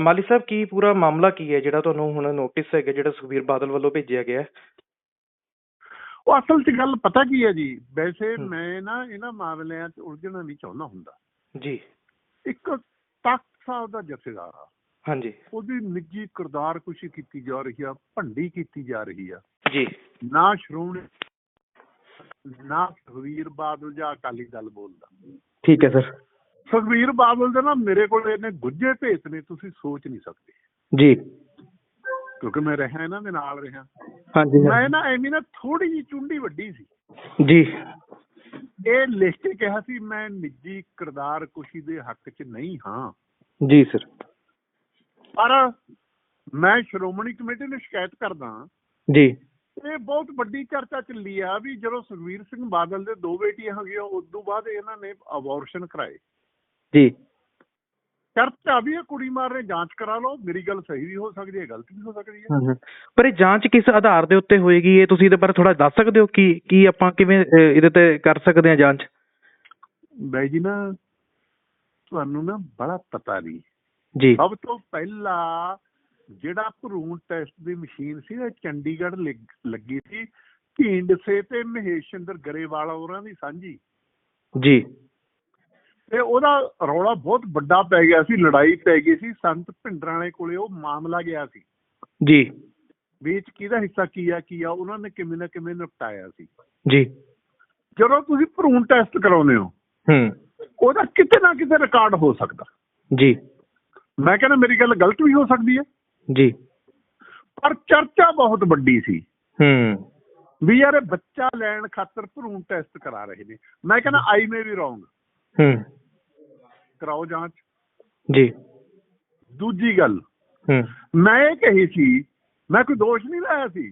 ਮਾਲੀ ਸਾਹਿਬ ਕੀ ਪੂਰਾ ਮਾਮਲਾ ਕੀ ਹੈ ਜਿਹੜਾ ਤੁਹਾਨੂੰ ਹੁਣ ਨੋਟਿਸ ਹੈਗਾ ਜਿਹੜਾ ਸੁਖਬੀਰ ਬਾਦਲ ਵੱਲੋਂ ਭੇਜਿਆ ਗਿਆ ਹੈ? ਉਹ ਅਸਲ 'ਚ ਗੱਲ ਪਤਾ ਕੀ ਹੈ ਜੀ? ਵੈਸੇ। ਮੈਂ ਨਾ ਇਹਨਾਂ ਮਾਮਲਿਆਂ 'ਚ ਉਲਝਣਾ ਨਹੀਂ ਚਾਹੁੰਦਾ ਹੁੰਦਾ। ਜੀ। ਇੱਕ ਤਖਤ ਸਾਹਿਬ ਦਾ ਜਥੇਦਾਰ ਆ। ਹਾਂਜੀ। ਉਹਦੀ ਨਿੱਜੀ ਕਿਰਦਾਰਕੁਸ਼ੀ ਕੀਤੀ ਜਾ ਰਹੀ ਆ ਭੰਡੀ ਕੀਤੀ ਜਾ ਰਹੀ ਆ। ਜੀ। ਨਾ ਸ਼੍ਰੋਮਣੀ ਨਾ ਸੁਖਵੀਰ ਬਾਦਲ ਜਾਂ ਅਕਾਲੀ ਦਲ ਬੋਲਦਾ। ਠੀਕ ਹੈ ਸਰ। ਸੁਖਵੀਰ ਬਾਦਲ ਦੇ ਨਾ ਮੇਰੇ ਕੋਲ ਇਹਨੇ ਗੁੱਜੇ ਭੇਤ ਨੇ ਤੁਸੀਂ ਸੋਚ ਨਹੀਂ ਸਕਦੇ। ਜੀ। ਕਿਉਂਕਿ ਮੈਂ ਰਿਹਾ ਇਹਨਾਂ ਦੇ ਨਾਲ ਰਿਹਾ। ਹਾਂਜੀ ਮੈਂ ਨਾ ਐਵੇਂ ਨਾ ਥੋੜੀ ਜਿਹੀ ਚੁੰਡੀ ਵੱਡੀ ਸੀ। ਜੀ। ਇਹ ਲਿਖ ਕੇ ਕਿਹਾ ਸੀ ਮੈਂ ਨਿੱਜੀ ਕਿਰਦਾਰਕੁਸ਼ੀ ਦੇ ਹੱਕ 'ਚ ਨਹੀਂ ਹਾਂ। ਜੀ ਸਰ। ਪਰ ਮੈਂ ਸ਼੍ਰੋਮਣੀ ਕਮੇਟੀ ਨੂੰ ਸ਼ਿਕਾਇਤ ਕਰਦਾ ਜੀ। ਇਹ ਬਹੁਤ ਵੱਡੀ ਚਰਚਾ ਚੱਲੀ ਆ ਵੀ ਜਦੋਂ ਸੁਖਵੀਰ ਸਿੰਘ ਬਾਦਲ ਦੇ ਦੋ ਬੇਟੀਆਂ ਹੈਗੀਆਂ ਉਸ ਤੋਂ ਬਾਅਦ ਇਹਨਾਂ ਨੇ ਅਬੋਰਸ਼ਨ ਕਰਾਏ। ਜੀ। ਚਰਚਾ ਵੀ ਇਹ ਕੁੜੀ ਮਾਰ ਨੇ ਜਾਂਚ ਕਰਾ ਲਓ। ਮੇਰੀ ਗੱਲ ਸਹੀ ਵੀ ਹੋ ਸਕਦੀ ਹੈ ਗਲਤ ਵੀ ਹੋ ਸਕਦੀ ਹੈ। ਪਰ ਇਹ ਜਾਂਚ ਕਿਸ ਆਧਾਰ ਦੇ ਉੱਤੇ ਹੋਏਗੀ? ਇਹ ਤੁਸੀਂ ਇਹਦੇ ਬਾਰੇ ਥੋੜਾ ਦੱਸ ਸਕਦੇ ਹੋ ਕੀ ਕੀ ਆਪਾਂ ਕਿਵੇਂ ਅਹ, ਇਹਦੇ ਤੇ ਕਰ ਸਕਦੇ ਹਾਂ ਜਾਂਚ? ਬਾਈ ਜੀ ਨਾ ਤੁਹਾਨੂੰ ਨਾ ਬੜਾ ਪਤਾ ਨਹੀਂ ਜੀ। ਸਭ ਤੋਂ ਪਹਿਲਾਂ ਜਿਹੜਾ ਭਰੂਣ ਟੈਸਟ ਦੀ ਮਸ਼ੀਨ ਸੀ ਇਹ ਚੰਡੀਗੜ੍ਹ ਲੱਗ- ਲੱਗੀ ਸੀ। ਢੀਂਡਸੇ ਤੇ ਮਹੇਸ਼ਿੰਦਰ ਗਰੇਵਾਲ ਹੋਰਾਂ ਦੀ ਸਾਂਝੀ। ਜੀ। ਤੇ ਉਹਦਾ ਰੌਲਾ ਬਹੁਤ ਵੱਡਾ ਪੈ ਗਿਆ ਸੀ ਲੜਾਈ ਪੈ ਗਈ ਸੀ ਸੰਤ ਭਿੰਡਰਾਂ ਵਾਲੇ ਕੋਲੇ ਉਹ ਮਾਮਲਾ ਗਿਆ ਸੀ। ਜੀ। ਵਿੱਚ ਕਿਹਦਾ ਹਿੱਸਾ ਕੀ ਆ ਕੀ ਆ ਉਹਨਾਂ ਨੇ ਕਿਵੇਂ ਨਾ ਕਿਵੇਂ ਨਿਪਟਾਇਆ ਸੀ। ਜੀ। ਜਦੋਂ ਤੁਸੀਂ ਭਰੂਣ ਟੈਸਟ ਕਰਾਉਂਦੇ ਹੋ ਹੂੰ। ਉਹਦਾ ਕਿਤੇ ਨਾ ਕਿਤੇ ਰਿਕਾਰਡ ਹੋ ਸਕਦਾ। ਜੀ। ਮੈਂ ਕਹਿੰਦਾ ਮੇਰੀ ਗੱਲ ਗਲਤ ਵੀ ਹੋ ਸਕਦੀ ਹੈ। ਜੀ। ਪਰ ਚਰਚਾ ਬਹੁਤ ਵੱਡੀ ਸੀ। ਹੂੰ। ਵੀ ਯਾਰ ਬੱਚਾ ਲੈਣ ਖਾਤਰ ਭਰੂਣ ਟੈਸਟ ਕਰਾ ਰਹੇ ਨੇ। ਮੈਂ ਕਹਿੰਦਾ ਆਈ ਮੇ ਵੀ ਰੋਂਗ ਹੂੰ। ਕਰਾਓ ਜਾਂਚ। ਜੀ। ਦੂਜੀ ਗੱਲ ਮੈਂ ਇਹ ਕਹੀ ਸੀ ਮੈਂ ਕੋਈ ਦੋਸ਼ ਨਹੀਂ ਲਾਇਆ ਸੀ।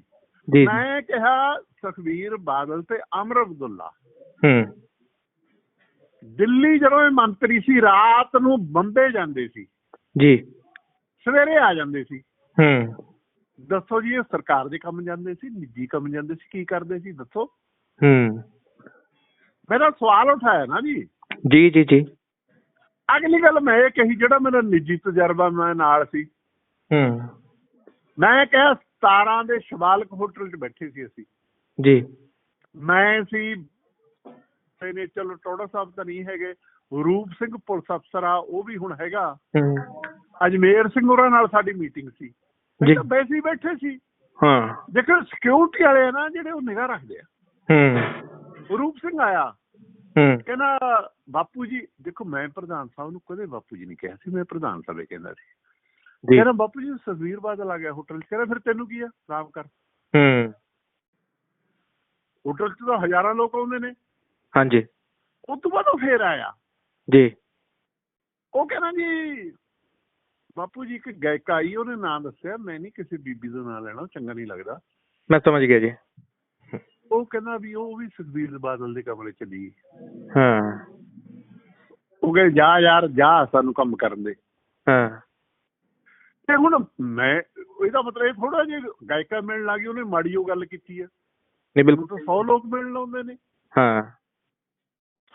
ਜੀ ਮੈਂ ਕਿਹਾ ਸੁਖਵੀਰ ਬਾਦਲ ਤੇ ਅਮਰ ਅਬਦੁੱਲਾ। ਹੂੰ। ਦਿੱਲੀ ਜਦੋਂ ਇਹ ਮੰਤਰੀ ਸੀ ਰਾਤ ਨੂੰ ਬੰਬੇ ਜਾਂਦੇ ਸੀ। ਜੀ। ਸਵੇਰੇ ਆ ਜਾਂਦੇ ਸੀ। ਹੂੰ। ਦੱਸੋ ਜੀ ਇਹ ਸਰਕਾਰ ਦੇ ਕੰਮ ਜਾਂਦੇ ਸੀ ਨਿੱਜੀ ਕੰਮ ਜਾਂਦੇ ਸੀ ਕੀ ਕਰਦੇ ਸੀ ਦੱਸੋ। ਹੂੰ। ਮੇਰਾ ਸਵਾਲ ਉਠਾਇਆ ਨਾ ਜੀ। ਜੀ ਜੀ ਜੀ। ਅਗਲੀ ਗੱਲ ਮੈਂ ਇਹ ਕਹੀ ਜਿਹੜਾ ਮੇਰਾ ਨਿੱਜੀ ਤਜਰਬਾ ਮੈਂ ਨਾਲ ਸੀ। ਹੂੰ। ਮੈਂ ਕਿਹਾ 17 ਦੇ ਸ਼ਿਵਾਲਕ ਹੋਟਲ 'ਚ ਬੈਠੇ ਸੀ ਅਸੀਂ। ਜੀ। ਮੈਂ ਸੀ ਨੇ ਚਲੋ ਟੋੜਾ ਸਾਹਿਬ ਤਾਂ ਨਹੀਂ ਹੈਗੇ ਰੂਪ ਸਿੰਘ ਪੁਲਿਸ ਅਫਸਰ ਆ ਉਹ ਵੀ ਹੁਣ ਹੈਗਾ। ਹੂੰ। ਅਜਮੇਰ ਸਿੰਘ ਹੋਰਾਂ ਨਾਲ ਸਾਡੀ ਮੀਟਿੰਗ ਸੀ। ਜੀ। ਹੀ ਬੈਠੇ ਸੀ। ਹਾਂ। ਦੇਖੋ ਸਿਕਿਉਰਿਟੀ ਵਾਲੇ ਆ ਨਾ ਜਿਹੜੇ ਉਹ ਨਿਗਾਹ ਰੱਖਦੇ ਆ। ਹੂੰ। ਰੂਪ ਸਿੰਘ ਆਇਆ। ਕਹਿੰਦਾ ਬਾਪੂ ਜੀ ਦੇਖੋ ਮੈਂ ਪ੍ਰਧਾਨ ਸਾਹਿਬ ਨੂੰ ਕਦੇ ਬਾਪੂ ਜੀ ਨਹੀਂ ਕਿਹਾ ਸੀ ਮੈਂ ਪ੍ਰਧਾਨ ਸਭੇ ਕਹਿੰਦਾ ਸੀ। ਕਹਿੰਦਾ ਬਾਪੂ ਜੀ ਸੁਖਵੀਰ ਬਾਦਲ ਆ ਗਿਆ ਹੋਟਲ 'ਚ ਕਹਿੰਦਾ ਫਿਰ ਤੈਨੂੰ ਕੀ ਆ? ਆਰਾਮ ਕਰ। ਹੂੰ। ਹੋਟਲ 'ਚ ਤਾਂ ਹਜ਼ਾਰਾਂ ਲੋਕ ਆਉਂਦੇ ਨੇ। ਹਾਂਜੀ। ਉਸ ਤੋਂ ਬਾਅਦ ਉਹ ਫੇਰ ਆਇਆ। ਜੀ। ਉਹ ਕਹਿੰਦਾ ਜੀ ਬਾਪੂ ਜੀ ਇੱਕ ਗਾਇਕਾ ਆਈ ਉਹਨੇ ਨਾਂ ਦੱਸਿਆ ਮੈਂ ਨਹੀਂ ਕਿਸੇ ਬੀਬੀ ਦਾ ਨਾਂ ਲੈਣਾ ਚੰਗਾ ਨਹੀਂ ਲੱਗਦਾ। ਮੈਂ ਸਮਝ ਗਿਆ ਜੀ। ਉਹ ਕਹਿੰਦਾ ਵੀ ਉਹ ਵੀ ਸੁਖਬੀਰ ਬਾਦਲ ਦੇ ਕਮਰੇ ਚ ਚਲੀ ਗਈ ਹਾਂ। ਉਹ ਕਹਿੰਦੇ ਜਾ ਯਾਰ ਜਾ ਸਾਨੂੰ ਕੰਮ ਕਰਨ ਦੇ। ਹਾਂ। ਤੇ ਹੁਣ ਮੈਂ ਇਹਦਾ ਮਤਲਬ ਇਹ ਥੋੜਾ ਜਿਹਾ ਗਾਇਕਾ ਮਿਲਣ ਲੱਗੀ ਉਹਨੇ ਮਾੜੀ ਉਹ ਗੱਲ ਕੀਤੀ ਹੈ ਨਹੀਂ ਬਿਲਕੁਲ। ਤਾਂ 100 ਲੋਕ ਮਿਲਣ ਆਉਂਦੇ ਨੇ। ਹਾਂ।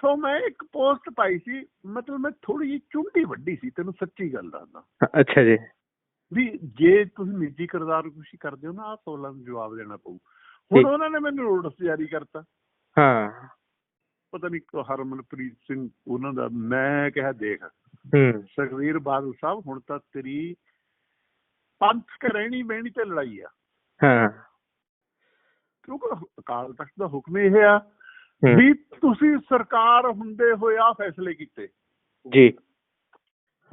ਸੋ ਮੈਂ ਇੱਕ ਪੋਸਟ ਪਾਈ ਸੀ ਮਤਲਬ ਮੈਂ ਥੋੜੀ ਜਿਹੀ ਚੁੰਡੀ ਵੱਡੀ ਸੀ ਤੈਨੂੰ ਸੱਚੀ ਗੱਲ ਦੱਸਦਾ। ਅੱਛਾ ਜੀ। ਵੀ ਜੇ ਤੁਸੀਂ ਨਿੱਜੀ ਕਿਰਦਾਰ ਕੁਸ਼ੀ ਕਰਦੇ ਹੋ ਨਾ ਆਹ ਸਵਾਲਾਂ ਨੂੰ ਜਵਾਬ ਦੇਣਾ ਪਊ। ਹੁਣ। ਉਹਨਾਂ ਨੇ ਮੈਨੂੰ ਨੋਟਿਸ ਜਾਰੀ ਕਰਤਾ। ਹਾਂ। ਪਤਾ ਨਹੀਂ ਕੋ ਹਰਮਨਪ੍ਰੀਤ ਸਿੰਘ ਉਹਨਾਂ ਦਾ ਮੈਂ ਕਿਹਾ ਦੇਖ ਹੂੰ। ਸੁਖਵੀਰ ਬਾਦਲ ਸਾਹਿਬ ਹੁਣ ਤਾਂ ਤੇਰੀ ਪੰਥ ਰਹਿਣੀ ਬਹਿਣੀ ਤੇ ਲੜਾਈ ਆ। ਹਾਂ। ਕਿਉਂਕਿ ਅਕਾਲ ਤਖਤ ਦਾ ਹੁਕਮ ਇਹ ਆ ਵੀ ਤੁਸੀਂ ਸਰਕਾਰ ਹੁੰਦੇ ਹੋਏ ਆ ਫੈਸਲੇ ਕੀਤੇ। ਜੀ।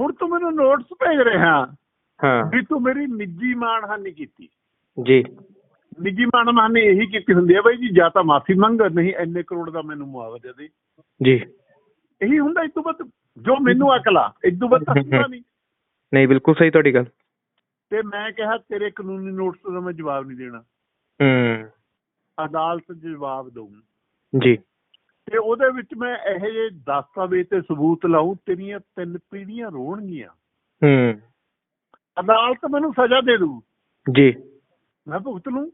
ਹੁਣ ਤੂੰ ਮੈਨੂੰ ਨੋਟਿਸ ਭੇਜ ਰਿਹਾ ਹਾਂ। ਵੀ ਤੂੰ ਮੇਰੀ ਨਿੱਜੀ ਮਾਣਹਾਨੀ ਕੀਤੀ। ਜੀ। ਨਿੱਜੀ ਮਾਣਹਾਨੀ ਇਹੀ ਕੀਤੀ ਹੁੰਦੀ ਹੈ ਬਾਈ ਜੀ ਜਾਂ ਤਾਂ ਮਾਫੀ ਮੰਗ ਨਹੀਂ ਇੰਨੇ ਕਰੋੜ ਦਾ ਮੈਨੂੰ ਮੁਆਵਜ਼ਾ ਦੇ। ਜੀ। ਇਹੀ ਹੁੰਦਾ ਇਸ ਤੋਂ ਬਾਅਦ ਜੋ ਮੈਨੂੰ ਅਕਲ ਇਸ ਤੋਂ ਬਾਅਦ ਤਾਂ ਹੁੰਦਾ ਨਹੀਂ। ਨਹੀਂ ਬਿਲਕੁਲ ਸਹੀ ਤੁਹਾਡੀ ਗੱਲ। ਤੇ ਮੈਂ ਕਿਹਾ ਤੇਰੇ ਕਾਨੂੰਨੀ ਨੋਟਿਸ ਦਾ ਮੈਂ ਜਵਾਬ ਨਹੀਂ ਦੇਣਾ। ਹੂੰ। ਅਦਾਲਤ ਜਵਾਬ ਦਊਂ। ਜੀ। ਤੇ ਉਹਦੇ ਵਿੱਚ ਮੈਂ ਇਹੋ ਜਿਹੇ ਦਸਤਾਵੇਜ਼ ਤੇ ਸਬੂਤ ਲਾਉਂ ਤੇਰੀਆਂ ਤਿੰਨ ਪੀੜ੍ਹੀਆਂ ਰੋਣਗੀਆਂ। ਹੂੰ। ਅਦਾਲਤ ਮੈਨੂੰ ਸਜ਼ਾ ਦੇ ਦੂ ਜੀ। ਮੈਂ ਭੁਗਤ ਲੂੰ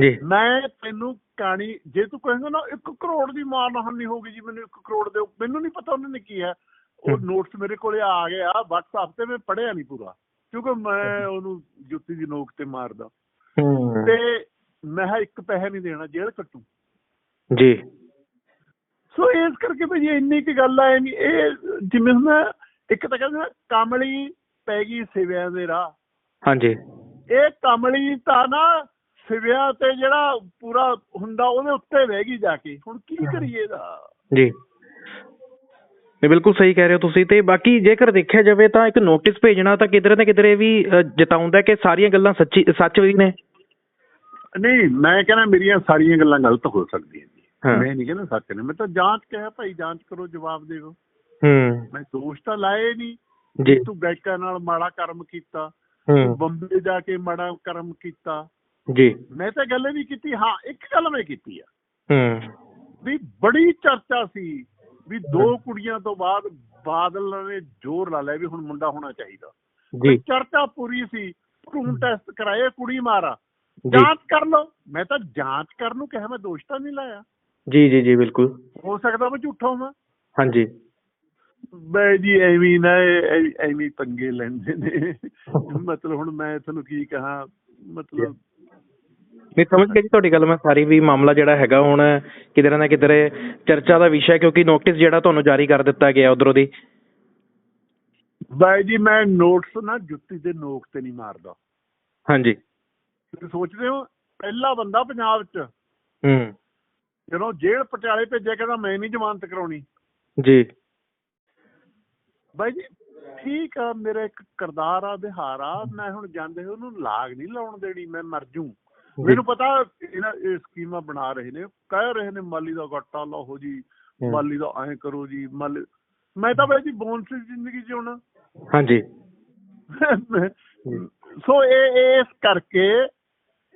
ਜੀ। ਮੈਂ ਤੈਨੂੰ ਕਹਾਣੀ ਜੇ ਤੂੰ ਕਹੇਂਗਾ ਨਾ 1 ਕਰੋੜ ਦੀ ਮਾਨਹਾਨੀ ਹੋਊਗੀ ਜੀ ਮੈਨੂੰ 1 ਕਰੋੜ ਦਿਓ ਮੈਨੂੰ ਨਹੀਂ ਪਤਾ ਉਹਨਾਂ ਨੇ ਕੀ ਹੈ। ਉਹ। ਨੋਟਸ ਮੇਰੇ ਕੋਲੇ ਆ ਗਿਆ WhatsApp ਤੇ ਮੈਂ ਪੜਿਆ ਨਹੀਂ ਪੂਰਾ ਕਿਉਂਕਿ ਮੈਂ ਉਹਨੂੰ ਜੁੱਤੀ ਦੀ ਨੋਕ ਤੇ ਮਾਰਦਾ। ਹੂੰ। ਤੇ ਮੈਂ ਇੱਕ ਪੈਸੇ ਨਹੀਂ ਦੇਣਾ ਜੇਲ੍ਹ ਕੱਟੂ। ਜੀ। ਸੋ ਇਸ ਕਰਕੇ ਭਈ ਇੰਨੀ ਕੀ ਗੱਲ ਆ ਨਹੀਂ ਇਹ ਜਿਵੇਂ ਹੁਣ ਇੱਕ ਤਾਂ ਕਹਿੰਦੇ ਕਮਲੀ ਪੈ ਗਈ ਸਿਵਿਆਂ ਦੇ ਰਾਹ। ਹਾਂਜੀ। ਇਹ ਕਮਲੀ ਤਾਂ ਨਾ ਸਿਵਿਆਂ ਤੇ ਜਿਹੜਾ ਪੂਰਾ ਹੁੰਦਾ ਉਹਦੇ ਉੱਤੇ ਰਹਿ ਗਈ ਜਾ ਕੇ। ਹੁਣ ਕੀ ਕਰੀਏ ਦਾ ਜੀ। ਨਹੀਂ ਬਿਲਕੁਲ ਸਹੀ ਕਹਿ ਰਹੇ ਹੋ ਤੁਸੀਂ ਤੇ ਬਾਕੀ ਜੇਕਰ ਦੇਖਿਆ ਜਾਵੇ ਤਾਂ ਇੱਕ ਨੋਟਿਸ ਭੇਜਣਾ ਤਾਂ ਕਿਧਰੇ ਨਾ ਕਿਧਰੇ ਵੀ ਜਤਾਉਂਦਾ ਕਿ ਸਾਰੀਆਂ ਗੱਲਾਂ ਸੱਚੀ ਸੱਚ ਵੀ ਨੇ। ਨਹੀਂ ਮੈਂ ਕਹਿੰਦਾ ਮੇਰੀਆਂ ਸਾਰੀਆਂ ਗੱਲਾਂ ਗਲਤ ਹੋ ਸਕਦੀਆਂ ਜੀ। ਮੈਂ ਨਹੀਂ ਕਹਿੰਦਾ ਸੱਚ ਨੇ। ਮੈਂ ਤਾਂ ਜਾਂਚ ਕਿਹਾ ਭਾਈ ਜਾਂਚ ਕਰੋ ਜਵਾਬ ਦਿਓ। ਹੂੰ। ਮੈਂ ਦੋਸ਼ ਤਾਂ ਲਾਏ ਨਹੀਂ ਜੀ। ਤੂੰ ਗਾਇਕਾਂ ਨਾਲ ਮਾੜਾ ਕਰਮ ਕੀਤਾ। ਹੂੰ। ਬੰਬੇ ਜਾ ਕੇ ਮਾੜਾ ਕਰਮ ਕੀਤਾ। ਜੀ। ਮੈਂ ਤਾਂ ਗੱਲ ਹੀ ਨਹੀਂ ਕੀਤੀ ਹਾਂ ਇੱਕ ਗੱਲ ਮੈਂ ਕੀਤੀ ਆ। ਹੂੰ। ਵੀ ਬੜੀ ਚਰਚਾ ਸੀ ਵੀ ਦੋ ਕੁੜੀਆਂ ਤੋਂ ਬਾਅਦ ਬਾਦਲ ਨੇ ਜ਼ੋਰ ਲਾ ਲਿਆ ਵੀ ਹੁਣ ਮੁੰਡਾ ਹੋਣਾ ਚਾਹੀਦਾ। ਜੀ। ਚਰਚਾ ਪੂਰੀ ਸੀ ਭਰੂਣ ਟੈਸਟ ਕਰਾਏ ਕੁੜੀ ਮਾਰਾ। ਜਾਂਚ ਕਰ ਲਓ। ਮੈਂ ਤਾਂ ਜਾਂਚ ਕਰਨ ਨੂੰ ਕਿਹਾ ਮੈਂ ਦੋਸ਼ ਤਾਂ ਨਹੀਂ ਲਾਇਆ। ਜੀ ਜੀ ਜੀ ਬਿਲਕੁਲ। ਹੋ ਸਕਦਾ ਮੈਂ ਝੂਠਾ ਹਾਂ ਹਾਂਜੀ। ਬਈ ਜੀ ਐਵੇਂ ਨਾ ਇਹ ਐਵੇਂ ਪੰਗੇ ਲੈਂਦੇ ਨੇ। ਮਤਲਬ ਹੁਣ ਮੈਂ ਤੁਹਾਨੂੰ ਕੀ ਕਹਾਂ ਮਤਲਬ ਨਹੀਂ ਸਮਝ ਗਿਆ ਜੀ ਤੁਹਾਡੀ ਗੱਲ ਮੈਂ ਸਾਰੀ ਵੀ ਮਾਮਲਾ ਜਿਹੜਾ ਹੈਗਾ ਹੁਣ ਕਿਧਰੇ ਨਾ ਕਿਧਰੇ ਚਰਚਾ ਦਾ ਵਿਸ਼ਾ ਹੈ ਕਿਉਂਕਿ ਨੋਟਿਸ ਜਿਹੜਾ ਤੁਹਾਨੂੰ ਜਾਰੀ ਕਰ ਦਿੱਤਾ ਗਿਆ ਉਧਰੋਂ ਦੀ। ਬਾਈ ਜੀ ਮੈਂ ਨੋਟਸ ਨਾ ਜੁੱਤੀ ਦੇ ਨੋਕ ਤੇ ਨਹੀਂ ਮਾਰਦਾ। ਹਾਂਜੀ। ਤੁਸੀਂ ਸੋਚਦੇ ਹੋ ਪਹਿਲਾ ਬੰਦਾ ਪੰਜਾਬ 'ਚ। ਹੂੰ। ਜਦੋਂ ਜੇਲ੍ਹ ਪਟਿਆਲੇ ਭੇਜਿਆ ਕਹਿੰਦਾ ਮੈਂ ਨਹੀਂ ਜ਼ਮਾਨਤ ਕਰਾਉਣੀ। ਜੀ। ਬਾਈ ਜੀ ਠੀਕ ਆ ਮੇਰਾ ਇੱਕ ਕਰਦਾਰ ਆ ਬਿਹਾਰ ਆ ਮੈਂ ਹੁਣ ਜਾਂਦੇ ਉਹਨੂੰ ਲਾਗ ਨਹੀਂ ਲਾਉਣ ਦੇਣੀ ਮੈਂ ਮਰ ਜੀ। ਮੈਨੂੰ ਪਤਾ ਇਹਨਾਂ ਇਹ ਸਕੀਮਾਂ ਬਣਾ ਰਹੇ ਨੇ ਕਹਿ ਰਹੇ ਨੇ ਮਾਲੀ ਦਾ ਘਾਟਾ ਲਾਹੋ ਜੀ। ਮਾਲੀ ਦਾ ਐਂ ਕਰੋ ਜੀ ਮਾਲੀ ਮੈਂ ਤਾਂ ਬਾਈ ਜੀ ਬੋਨਸ ਜ਼ਿੰਦਗੀ ਜਿਉਣਾ। ਹਾਂਜੀ। ਸੋ ਇਹ ਇਸ ਕਰਕੇ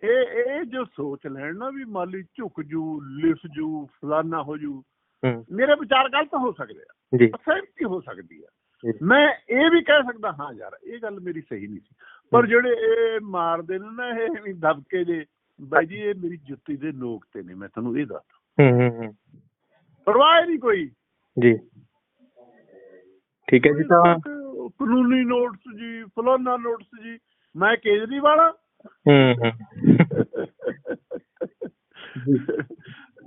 ਇਹ ਇਹ ਜੋ ਸੋਚ ਲੈਣ ਨਾ ਵੀ ਮਾਲੀ ਝੁਕ ਜੂ ਲਿਫ ਜੂ ਫਲਾਨਾ ਹੋ ਜੂ ਮੇਰੇ ਵਿਚਾਰ ਗਲਤ ਹੋ ਸਕਦੇ ਆ। ਜੀ। ਸਹਿਮਤੀ ਹੋ ਸਕਦੀ ਆ। ਮੈਂ ਇਹ ਵੀ ਕਹਿ ਸਕਦਾ ਹਾਂ ਯਾਰ ਇਹ ਗੱਲ ਮੇਰੀ ਸਹੀ ਨਹੀਂ ਸੀ। ਪਰ ਜਿਹੜੇ ਇਹ ਮਾਰਦੇ ਨੇ ਨਾ ਇਹ ਵੀ ਦਬਕੇ ਜੇ। ਬਾਈ ਜੀ ਇਹ ਮੇਰੀ ਜੁੱਤੀ ਦੇ ਨੋਕ ਤੇ ਨੇ ਮੈਂ ਤੁਹਾਨੂੰ ਇਹ ਦੱਸ ਹੂੰ ਹੂੰ ਹੂੰ। ਪਰਵਾਹ ਹੀ ਨਹੀਂ ਕੋਈ। ਜੀ। ਠੀਕ ਹੈ ਜੀ ਤਾਂ ਕਾਨੂੰਨੀ ਨੋਟਸ ਜੀ ਫਲਾਨਾ ਨੋਟਸ ਜੀ ਮੈਂ ਕੇਜਰੀਵਾਲ ਹੂੰ।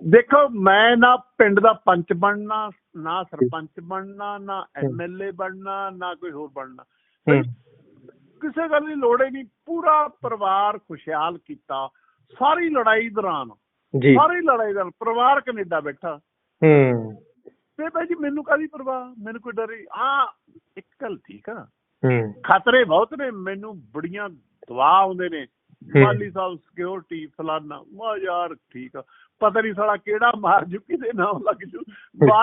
ਦੇਖੋ ਮੈਂ ਨਾ ਪਿੰਡ ਦਾ ਪੰਚ ਬਣਨਾ ਨਾ ਸਰਪੰਚ ਬਣਨਾ ਨਾ ਐਮਐਲਏ ਬਣਨਾ ਨਾ ਕੋਈ ਹੋਰ ਬਣਨਾ। ਕਿਸੇ ਗੱਲ ਦੀ ਲੋੜ ਹੀ ਨਹੀਂ। ਪੂਰਾ ਪਰਿਵਾਰ ਖੁਸ਼ਹਾਲ ਕੀਤਾ। ਸਾਰੀ ਲੜਾਈ ਦੌਰਾਨ ਜੀ। ਸਾਰੀ ਲੜਾਈ ਦੌਰਾਨ ਪਰਿਵਾਰ ਕੈਨੇਡਾ ਬੈਠਾ। ਹੂੰ। ਤੇ ਭਾਈ ਜੀ ਮੈਨੂੰ ਕਾਦੀ ਪਰਵਾਹ? ਮੈਨੂੰ ਕੋਈ ਡਰ ਆ ਇੱਕ ਗੱਲ ਠੀਕ ਆ। ਹੂੰ। ਖਤਰੇ ਬਹੁਤ ਨੇ। ਮੈਨੂੰ ਬੜੀਆਂ ਦਵਾ ਆਉਂਦੇ ਨੇ। ਮਾਲੀ ਸਾਹਿਬ ਸਿਕਿਉਰਿਟੀ ਫਲਾਨਾ ਮਾ ਯਾਰ ਠੀਕ ਆ। ਪਤਾ ਨਹੀਂ ਸਾਲਾ ਕਿਹੜਾ ਮਾਰ ਜੂ ਕਿਤੇ ਨਾਮ ਲੱਗ ਜੂ।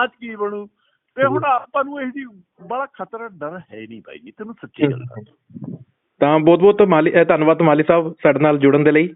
'ਚ ਕੀ ਬਣੂ? ਤੇ ਹੁਣ ਆਪਾਂ ਨੂੰ ਇਹ ਜੀ ਬੜਾ ਖਤਰਾ ਡਰ ਹੈ ਨਹੀਂ ਭਾਈ ਜੀ। ਤੈਨੂੰ ਸੱਚੀ ਗੱਲ ਦੱਸਾਂ। ਤਾਂ ਬਹੁਤ ਬਹੁਤ ਮਾਲੀ ਧੰਨਵਾਦ ਮਾਲੀ ਸਾਹਿਬ ਸਾਡੇ ਨਾਲ ਜੁੜਨ ਦੇ ਲਈ।